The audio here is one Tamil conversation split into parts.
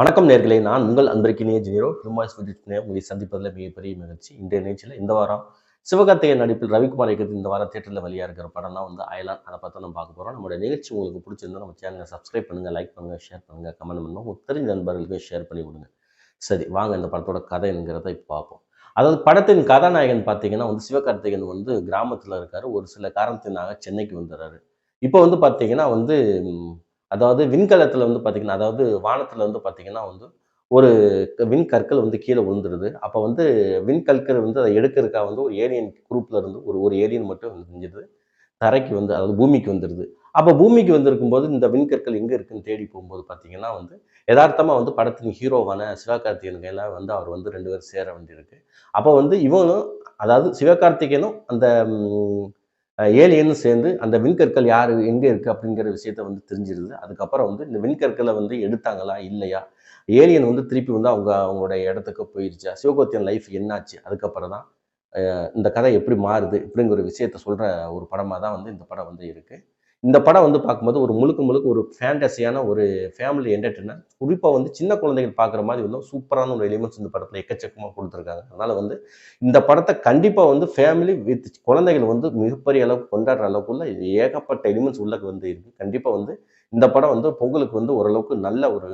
வணக்கம் நேர்களே நான் உங்கள் அன்பிற்கினிய ஜீரோ ஹிமாஸ் உங்களை சந்திப்பதில் மிகப்பெரிய மகிழ்ச்சி. இன்றைய நிகழ்ச்சியில் இந்த வாரம் சிவகார்த்திகேயன் நடிப்பில் ரவிக்குமார் இயக்கத்தில் இந்த வாரம் தேட்டரில் வெளியாக இருக்கிற படம் தான் வந்து அயலான். அதை பார்த்து நம்ம பார்க்க போகிறோம் நம்மளுடைய நிகழ்ச்சி உங்களுக்கு பிடிச்சிருந்தா நம்ம சேனலை சப்ஸ்கிரைப் பண்ணுங்கள் லைக் பண்ணுங்கள் ஷேர் பண்ணுங்கள் கமெண்ட் பண்ணுங்கள் உங்களுக்கு தெரிஞ்ச நண்பர்களுக்கு ஷேர் பண்ணி விடுங்க. சரி வாங்க இந்த படத்தோட கதை என்கிறத இப்போ பார்ப்போம். அதாவது படத்தின் கதாநாயகன் பார்த்தீங்கன்னா வந்து சிவகார்த்திகேயன் வந்து கிராமத்தில் இருக்காரு. ஒரு சில காரணத்தினாக சென்னைக்கு வந்துடுறாரு. இப்போ வந்து பார்த்தீங்கன்னா வந்து அதாவது விண்கலத்தில் வந்து பார்த்திங்கன்னா அதாவது வானத்தில் வந்து பார்த்தீங்கன்னா வந்து ஒரு விண்கற்கள் வந்து கீழே விழுந்துருது. அப்போ வந்து விண்கற்கள் வந்து அதை எடுக்கிறதுக்காக வந்து ஒரு ஏலியன் குரூப்பில் இருந்து ஒரு ஒரு ஏலியன் மட்டும் வந்து செஞ்சிருது தரைக்கு வந்து அதாவது பூமிக்கு வந்துடுது அப்போ பூமிக்கு வந்திருக்கும் போது இந்த விண்கற்கள் எங்கே இருக்குன்னு தேடி போகும்போது பார்த்தீங்கன்னா வந்து யதார்த்தமாக வந்து படத்தின் ஹீரோவான சிவகார்த்திகேயன் வந்து அவர் வந்து ரெண்டு பேரும் சேர வேண்டியிருக்கு. அப்போ வந்து இவனும் அதாவது சிவகார்த்திகேயனும் அந்த ஏலியனும் சேர்ந்து அந்த விண்கற்கள் யார் எங்கே இருக்குது அப்படிங்கிற விஷயத்த வந்து தெரிஞ்சிருது. அதுக்கப்புறம் வந்து இந்த விண்கற்களை வந்து எடுத்தாங்களா இல்லையா? ஏலியன் வந்து திருப்பி வந்து அவங்க அவங்களுடைய இடத்துக்கு போயிருச்சா. சிவகோத்தியன் லைஃப் என்னாச்சு? அதுக்கப்புறம் தான் இந்த கதை எப்படி மாறுது இப்படிங்கிற ஒரு விஷயத்த சொல்கிற ஒரு படமாக தான் வந்து இந்த படம் வந்து இருக்குது இந்த படம் வந்து பார்க்கும்போது ஒரு முழுக்க முழுக்க ஒரு ஃபேண்டஸியான ஒரு ஃபேமிலி என்டர்டெய்னர் குறிப்பாக வந்து சின்ன குழந்தைகள் பார்க்குற மாதிரி வந்து சூப்பரான ஒரு எலிமெண்ட்ஸ் இந்த படத்தில் எக்கச்சக்கமாக கொடுத்துருக்காங்க. அதனால் வந்து இந்த படத்தை கண்டிப்பாக வந்து ஃபேமிலி வித் குழந்தைகள் வந்து மிகப்பெரிய அளவுக்கு கொண்டாடுற அளவுக்குள்ள ஏகப்பட்ட எலிமெண்ட்ஸ் உள்ளக்கு வந்து இருக்குது கண்டிப்பாக வந்து இந்த படம் வந்து பொங்கலுக்கு வந்து ஓரளவுக்கு நல்ல ஒரு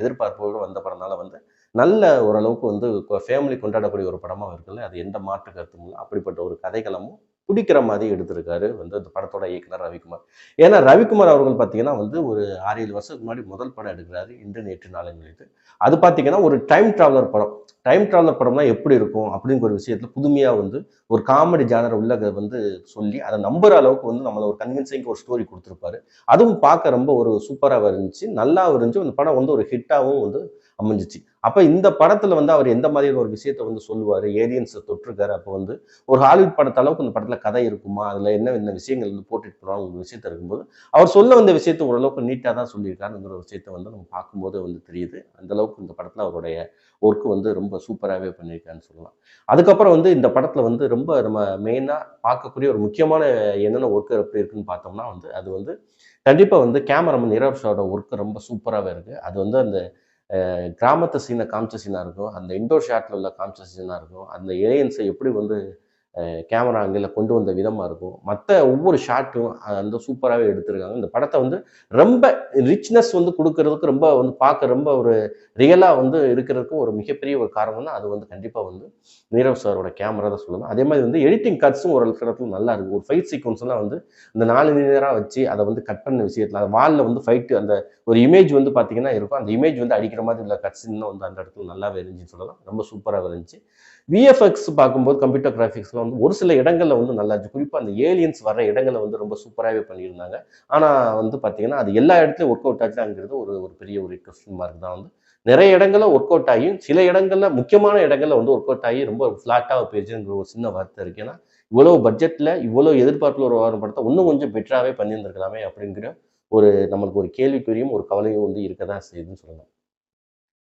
எதிர்பார்ப்போடு வந்த படம்னால வந்து நல்ல ஓரளவுக்கு வந்து ஃபேமிலி கொண்டாடக்கூடிய ஒரு படமாக இருக்குல்ல. அது எந்த மாற்று கருத்தும் இல்லை. அப்படிப்பட்ட ஒரு கதைகளமும் பிடிக்கிற மாதிரி எடுத்திருக்காரு வந்து அந்த படத்தோட இயக்குனர் ரவிக்குமார். ஏன்னா ரவிக்குமார் அவர்கள் பார்த்தீங்கன்னா வந்து ஒரு ஆறு ஏழு வருஷத்துக்கு முன்னாடி முதல் படம் எடுக்கிறாரு இன்று நேற்று நாளுங்களுக்கு அது பார்த்தீங்கன்னா ஒரு டைம் டிராவலர் படம். டைம் டிராவலர் படம்னா எப்படி இருக்கும் அப்படிங்கிற ஒரு விஷயத்துல புதுமையாக வந்து ஒரு காமெடி ஜானரை உள்ள வந்து சொல்லி அதை நம்புற அளவுக்கு வந்து நம்மளை ஒரு கன்வின்சிங் ஒரு ஸ்டோரி கொடுத்துருப்பாரு. அதுவும் பார்க்க ரொம்ப ஒரு சூப்பராக இருந்துச்சு. நல்லாவும் இருந்துச்சு. அந்த படம் வந்து ஒரு ஹிட்டாகவும் வந்து அமைஞ்சிச்சு. அப்போ இந்த படத்தில் வந்து அவர் எந்த மாதிரியான ஒரு விஷயத்த வந்து சொல்லுவார்? ஏலியன்ஸை தொற்றுக்காரு அப்போ வந்து ஒரு ஹாலிவுட் படத்த அளவுக்கு இந்த படத்தில் கதை இருக்குமா? அதில் என்ன என்ன விஷயங்கள் வந்து போட்டுட்டு போகிறாங்க ஒரு விஷயத்த இருக்கும்போது அவர் சொல்ல வந்த விஷயத்த ஓரளவுக்கு நீட்டாக தான் சொல்லியிருக்காருங்கிற ஒரு விஷயத்த வந்து நம்ம பார்க்கும்போது வந்து தெரியுது. அந்த அளவுக்கு இந்த படத்தில் அவருடைய ஒர்க்கு வந்து ரொம்ப சூப்பராகவே பண்ணியிருக்காருன்னு சொல்லலாம். அதுக்கப்புறம் வந்து இந்த படத்தில் வந்து ரொம்ப நம்ம மெயினாக பார்க்கக்கூடிய ஒரு முக்கியமான என்னென்ன ஒர்க்கு எப்படி இருக்குன்னு பார்த்தோம்னா வந்து அது வந்து கண்டிப்பாக வந்து கேமராமேன் நிரவ் ஷாவோட ஒர்க்கு ரொம்ப சூப்பராகவே இருக்குது அது வந்து அந்த கிராமத்து சீனை காமிச்ச சீனாக இருக்கும். அந்த இண்டோர் ஷாட்டில் உள்ள காமிச்ச சீனாக இருக்கும். அந்த ஏலியன்ஸை எப்படி வந்து கேமரா அங்கில் கொண்டு வந்த விதமாக இருக்கும். மற்ற ஒவ்வொரு ஷாட்டும் அந்த சூப்பராகவே எடுத்திருக்காங்க. இந்த படத்தை வந்து ரொம்ப ரிச்னஸ் வந்து கொடுக்கறதுக்கு ரொம்ப வந்து பார்க்க ரொம்ப ஒரு ரியலாக வந்து இருக்கிறதுக்கும் ஒரு மிகப்பெரிய ஒரு காரணம்னா அது வந்து கண்டிப்பாக வந்து நீரவ் சாரோட கேமரா தான் சொல்லணும். அதே மாதிரி வந்து எடிட்டிங் கட்ஸும் ஒரு இடத்துல நல்லா இருக்கும். ஒரு ஃபைட் சீக்வன்ஸ்லாம் வந்து இந்த நாலு நேராக வச்சு அதை வந்து கட் பண்ண விஷயத்தில் அந்த வாலில் வந்து ஃபைட்டு அந்த ஒரு இமேஜ் வந்து பார்த்தீங்கன்னா இருக்கும். அந்த இமேஜ் வந்து அடிக்கிற மாதிரி உள்ள கட்ஸ் இன்னும் வந்து அந்த இடத்துல நல்லாவே இருந்துச்சுன்னு சொல்லலாம். ரொம்ப சூப்பராக இருந்துச்சு. விஎஃப்எக்ஸ் பார்க்கும்போது கம்ப்யூட்டர் கிராஃபிக்ஸில் வந்து ஒரு சில இடங்களில் வந்து நல்லா இருந்துச்சு. குறிப்பாக அந்த ஏலியன்ஸ் வர இடங்களை வந்து ரொம்ப சூப்பராகவே பண்ணியிருந்தாங்க. ஆனால் வந்து பார்த்தீங்கன்னா அது எல்லா இடத்துலையும் ஒர்க் அவுட் ஆச்சுங்கிறது ஒரு ஒரு பெரிய ஒரு கொஸ்டின் மார்க் தான். வந்து நிறைய இடங்களில் ஒர்க் அவுட் ஆகியும் சில இடங்களில் முக்கியமான இடங்களில் வந்து ஒர்க் அவுட் ஆகி ரொம்ப ஃப்ளாட்டாக போயிடுச்சுங்கிற ஒரு சின்ன வார்த்தை இருக்கு. ஏன்னா இவ்வளோ பட்ஜெட்டில் இவ்வளோ எதிர்பார்ப்பில் ஒரு வாரம் படத்தை இன்னும் கொஞ்சம் பெட்டராகவே பண்ணியிருந்திருக்கலாமே அப்படிங்கிற ஒரு நம்மளுக்கு ஒரு கேள்விக்குறியும் ஒரு கவலையும் வந்து இருக்க தான் செய்யுதுன்னு சொல்லலாம்.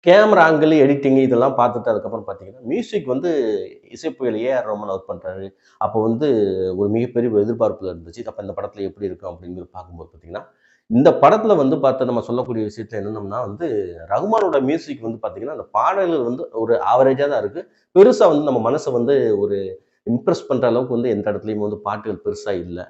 கேமரா ஆங்கிள் எடிட்டிங் இதெல்லாம் பார்த்துட்டு அதுக்கப்புறம் பார்த்தீங்கன்னா மியூசிக் வந்து இசைப்புயல் ஏஆர் ரோமன் ஒர்க் பண்ணுறாரு அப்போ வந்து ஒரு மிகப்பெரிய எதிர்பார்ப்பில் இருந்துச்சு. அப்போ இந்த படத்தில் எப்படி இருக்கும் அப்படிங்கிறது பார்க்கும்போது பார்த்தீங்கன்னா இந்த படத்தில் வந்து பார்த்து நம்ம சொல்லக்கூடிய விஷயத்தில் என்னென்னம்னா வந்து ரகுமானோட மியூசிக் வந்து பார்த்தீங்கன்னா அந்த பாடல்கள் வந்து ஒரு ஆவரேஜாக தான் இருக்குது பெருசாக வந்து நம்ம மனசை வந்து ஒரு இம்ப்ரெஸ் பண்ணுற அளவுக்கு வந்து எந்த இடத்துலையும் வந்து பாட்டுகள் பெருசாக இல்லை.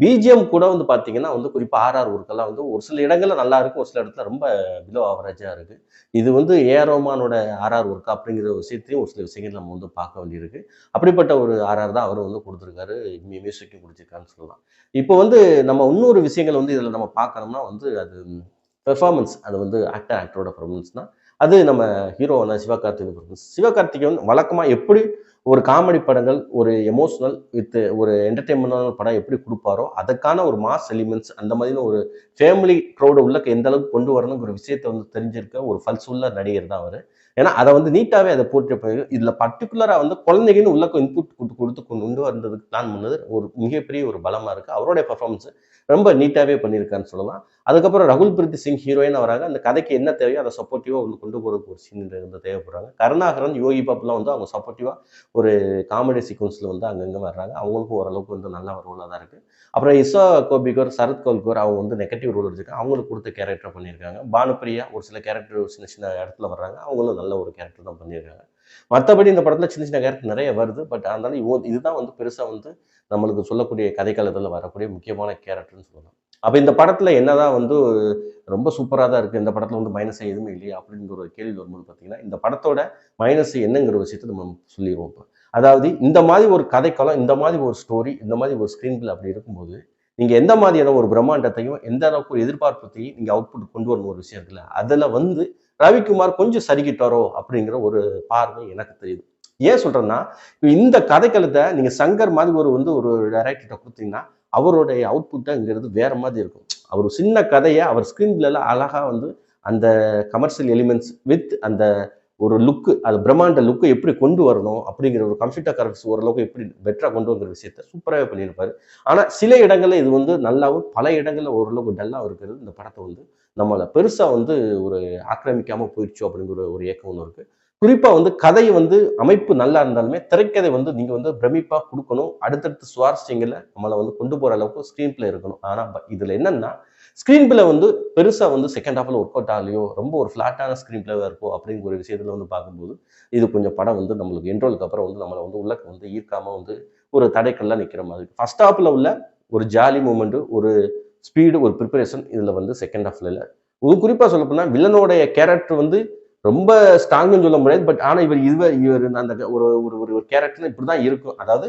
பிஜிஎம் கூட வந்து பார்த்தீங்கன்னா வந்து குறிப்பாக ஆர்ஆர் ஒர்க்கெல்லாம் வந்து ஒரு சில இடங்களில் நல்லா இருக்கும் ஒரு சில இடத்துல ரொம்ப பிலோ ஆவரேஜாக இருக்குது இது வந்து ஏரோமானோட ஆர்ஆர் ஒர்க் அப்படிங்கிற ஒரு விஷயத்தையும் ஒரு சில விஷயங்கள் நம்ம வந்து பார்க்க வேண்டியிருக்கு. அப்படிப்பட்ட ஒரு ஆர்ஆர் தான் அவர் வந்து கொடுத்துருக்காரு. மியூசிக்கும் கொடுத்துருக்காருன்னு சொல்லலாம். இப்போ வந்து நம்ம இன்னொரு விஷயங்கள் வந்து இதில் நம்ம பார்க்கணும்னா வந்து அது பெர்ஃபார்மன்ஸ் அது வந்து ஆக்டர் ஆக்டரோட பெர்ஃபார்மன்ஸ் தான். அது நம்ம ஹீரோவான சிவகார்த்திகை பெர்ஃபார்மன்ஸ் சிவகார்த்திகேயன் வழக்கமாக எப்படி ஒரு காமெடி படங்கள் ஒரு எமோஷனல் வித் ஒரு என்டர்டெயின்மெண்டான படம் எப்படி கொடுப்பாரோ அதுக்கான ஒரு மாஸ் எலிமெண்ட்ஸ் அந்த மாதிரி ஒரு ஃபேமிலி க்ரௌடு உள்ள எந்த அளவுக்கு கொண்டு வரணுங்கிற விஷயத்தை வந்து தெரிஞ்சிருக்க ஒரு ஃபல்ஸ் உள்ள நடிகர் தான் அவர். ஏன்னா அதை வந்து நீட்டாகவே அதை போட்டு போய் இதில் பர்டிகுலராக வந்து குழந்தைகள்னு உள்ள இன்புட் கொடுத்து கொடுத்து கொண்டு வந்ததுக்கு பிளான் பண்ணது ஒரு மிகப்பெரிய ஒரு பலமாக இருக்குது அவருடைய பர்ஃபார்மன்ஸ் ரொம்ப நீட்டாகவே பண்ணியிருக்காருன்னு சொல்லலாம். அதுக்கப்புறம் ரகுல் பிரீத் சிங் ஹீரோயின் வராங்க அந்த கதைக்கு என்ன தேவையோ அதை சப்போர்ட்டிவாக வந்து கொண்டு போகிறதுக்கு ஒரு சீன் வந்து தேவைப்படுறாங்க. கருணாகரன் யோகி பாப்புலாம் வந்து அவங்க சப்போர்ட்டிவாக ஒரு காமெடி சீக்வன்ஸில் வந்து அங்கங்கே வர்றாங்க. அவங்களுக்கும் ஓரளவுக்கு வந்து நல்ல ஒரு ரோலாக தான் இருக்குது அப்புறம் இசா கோபிகோர் சரத் கோல்கோர் அவங்க வந்து நெகட்டிவ் ரோல் எடுத்துருக்காங்க. அவங்களுக்கு கொடுத்த கேரக்டர் பண்ணியிருக்காங்க. பானுப்பிரியா ஒரு சில கேரக்டர் சின்ன சின்ன இடத்துல வர்றாங்க. அவங்களும் நல்ல ஒரு கேரக்டர் தான் பண்ணியிருக்காங்க. மற்றபடி இந்த படத்தில் சின்ன சின்ன கேரக்டர் நிறைய வருது. பட் அதனால இவ இதுதான் வந்து பெருசாக வந்து நம்மளுக்கு சொல்லக்கூடிய கதைக்காலத்தில் வரக்கூடிய முக்கியமான கேரக்டர்னு சொல்லலாம். அப்போ இந்த படத்தில் என்னதான் வந்து ரொம்ப சூப்பராக தான் இருக்குது இந்த படத்தில் வந்து மைனஸ் எதுவுமே இல்லையா? அப்படிங்கிற ஒரு கேள்வி வரும்போது பார்த்தீங்கன்னா இந்த படத்தோட மைனஸ் என்னங்கிற விஷயத்த நம்ம சொல்லிடுவோம் இப்போ. அதாவது இந்த மாதிரி ஒரு கதைக்களம் இந்த மாதிரி ஒரு ஸ்டோரி இந்த மாதிரி ஒரு ஸ்க்ரீன் பிளே அப்படி இருக்கும்போது நீங்கள் எந்த மாதிரியான ஒரு பிரம்மாண்டத்தையும் எந்த அளவுக்கு ஒரு எதிர்பார்ப்பத்தையும் நீங்கள் அவுட்புட் கொண்டு வரணும் ஒரு விஷயம் இருக்குல்ல? அதில் வந்து ரவிக்குமார் கொஞ்சம் சரிக்கிட்டாரோ அப்படிங்கிற ஒரு பார்வை எனக்கு தெரியுது. ஏன் சொல்றேன்னா இந்த கதைக்களத்தை நீங்க சங்கர் மாதிரி ஒரு வந்து ஒரு டைரக்டர்கிட்ட கொடுத்தீங்கன்னா அவருடைய அவுட்புட்டாங்கிறது வேற மாதிரி இருக்கும். அவர் சின்ன கதையை அவர் ஸ்க்ரீன் அழகா வந்து அந்த கமர்ஷியல் எலிமெண்ட்ஸ் வித் அந்த ஒரு லுக்கு அது பிரம்மாண்ட லுக்கை எப்படி கொண்டு வரணும் அப்படிங்கிற ஒரு கம்ப்யூட்டர் கரெக்ட்ஸ் ஓரளவுக்கு எப்படி பெட்டராக கொண்டு வந்துற விஷயத்த சூப்பராகவே பண்ணியிருப்பாரு. ஆனால் சில இடங்களில் இது வந்து நல்லாவும் பல இடங்களில் ஓரளவுக்கு டல்லாகவும் இருக்கிறது. இந்த படத்தை வந்து நம்மளை பெருசாக வந்து ஒரு ஆக்கிரமிக்காமல் போயிடுச்சோ அப்படிங்கிற ஒரு ஏக்கம் ஒன்று இருக்குது குறிப்பாக வந்து கதை வந்து அமைப்பு நல்லா இருந்தாலுமே திரைக்கதை வந்து நீங்கள் வந்து பிரமிப்பாக கொடுக்கணும். அடுத்தடுத்து சுவாரஸ்யங்களை நம்மளை வந்து கொண்டு போகிற அளவுக்கு ஸ்க்ரீன் பிளே இருக்கணும் ஆனால் இதில் என்னென்னா ஸ்க்ரீன் பிளே வந்து பெருசாக வந்து செகண்ட் ஹாஃபில் ஒர்க் அவுட் ஆகலையோ ரொம்ப ஒரு ஃப்ளாட்டான ஸ்க்ரீன் பிளேவாக இருக்கோ அப்படிங்கிற ஒரு விஷயத்தில் வந்து பார்க்கும்போது இது கொஞ்சம் படம் வந்து நம்மளுக்கு என்ரோலுக்கு அப்புறம் வந்து நம்மளை வந்து உள்ளக்கு வந்து ஈர்க்காமல் வந்து ஒரு தடைக்கல்லாம் நிற்கிற மாதிரி. ஃபர்ஸ்ட் ஹாஃபில் உள்ள ஒரு ஜாலி மூமெண்ட்டு ஒரு ஸ்பீடு ஒரு ப்ரிப்பரேஷன் இதில் வந்து செகண்ட் ஹாஃபில் இல்லை. ஒரு குறிப்பாக சொல்ல போனால் வில்லனுடைய கேரக்டர் வந்து ரொம்ப ஸ்ட்ராங்குன்னு சொல்ல முடியாது பட் ஆனால் இவர் இவர் இவர் அந்த ஒரு ஒரு ஒரு ஒரு கேரக்டர் இப்படி தான் இருக்கும். அதாவது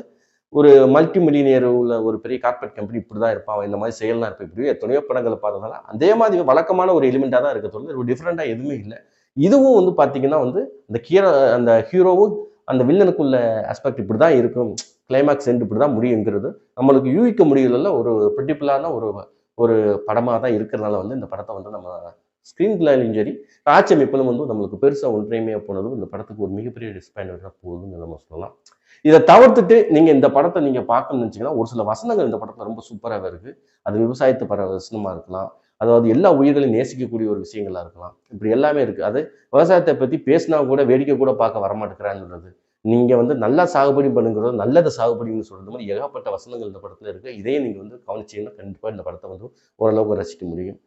ஒரு மல்டி மில்லினியர் உள்ள ஒரு பெரிய கார்பரேட் கம்பெனி இப்படி தான் இருப்பான். அவன் இந்த மாதிரி செயல்லாம் இருப்பான். இப்படி எத்தனையோ படங்களை பார்த்ததால அதே மாதிரி வழக்கமான ஒரு எலிமெண்ட்டாக தான் இருக்க தோணுது. ஒரு டிஃப்ரெண்ட்டாக எதுவுமே இல்லை. இதுவும் வந்து பார்த்தீங்கன்னா வந்து அந்த ஹீரோ அந்த ஹீரோவும் அந்த வில்லனுக்குள்ள ஆஸ்பெக்ட் இப்படி தான் இருக்கும். கிளைமேக்ஸ் எண்ட் இப்படி தான் முடியுங்கிறது நம்மளுக்கு யூகிக்க முடியல ஒரு பர்டிகுலரான ஒரு ஒரு படமாக தான் இருக்கிறதுனால வந்து இந்த படத்தை வந்து நம்ம ஸ்க்ரீன் பிளேலையும் சரி காட்சி அமைப்பிலும் வந்து நம்மளுக்கு பெருசாக ஒன்றையுமே போனதும் இந்த படத்துக்கு ஒரு மிகப்பெரிய டிஸ்பாயின்மெண்ட்டாக போகுதுன்னு நம்ம சொல்லலாம். இதை தவிர்த்துட்டு நீங்கள் இந்த படத்தை நீங்கள் பார்க்கணும்னு நினச்சிங்கன்னா ஒரு சில வசனங்கள் இந்த படத்தில் ரொம்ப சூப்பராகவே இருக்குது அது விவசாயத்தை பர வசனமாக இருக்கலாம். அதாவது எல்லா உயிர்களையும் நேசிக்கக்கூடிய ஒரு விஷயங்களாக இருக்கலாம். இப்படி எல்லாமே இருக்குது அது விவசாயத்தை பற்றி பேசினா கூட வேடிக்கை கூட பார்க்க வரமாட்டேங்கிறான்றது நீங்கள் வந்து நல்லா சாகுபடி பண்ணுங்கிறதோ நல்லதை சாகுபடின்னு சொல்கிறது மாதிரி ஏகப்பட்ட வசனங்கள் இந்த படத்தில் இருக்குது இதையே நீங்கள் வந்து கவனிச்சீங்கன்னா கண்டிப்பாக இந்த படத்தை வந்து ஓரளவுக்கு ரசிக்க முடியும்.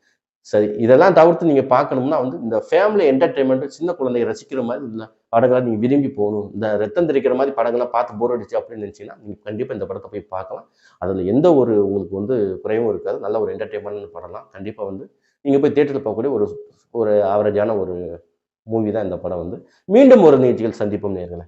சரி இதெல்லாம் தவிர்த்து நீங்கள் பார்க்கணும்னா வந்து இந்த ஃபேமிலி என்டர்டைன்மெண்ட் சின்ன குழந்தைய ரசிக்கிற மாதிரி இல்லை படங்களை நீங்கள் விரும்பி போகணும். இந்த ரத்தம் தெரிக்கிற மாதிரி படங்கள்லாம் பார்த்து போர் அடிச்சு அப்படின்னு நினச்சிங்கன்னா நீங்கள் கண்டிப்பாக இந்த படத்தை போய் பார்க்கலாம். அதில் எந்த ஒரு உங்களுக்கு வந்து குறையும் இருக்காது. நல்ல ஒரு என்டர்டெயின்மெண்ட் படம்லாம் கண்டிப்பாக வந்து நீங்கள் போய் தேட்டரில் பார்க்கக்கூடிய ஒரு ஒரு ஆவரேஜான ஒரு மூவி தான் இந்த படம் வந்து. மீண்டும் ஒரு நிகழ்ச்சிகள் சந்திப்போம் நேர்களை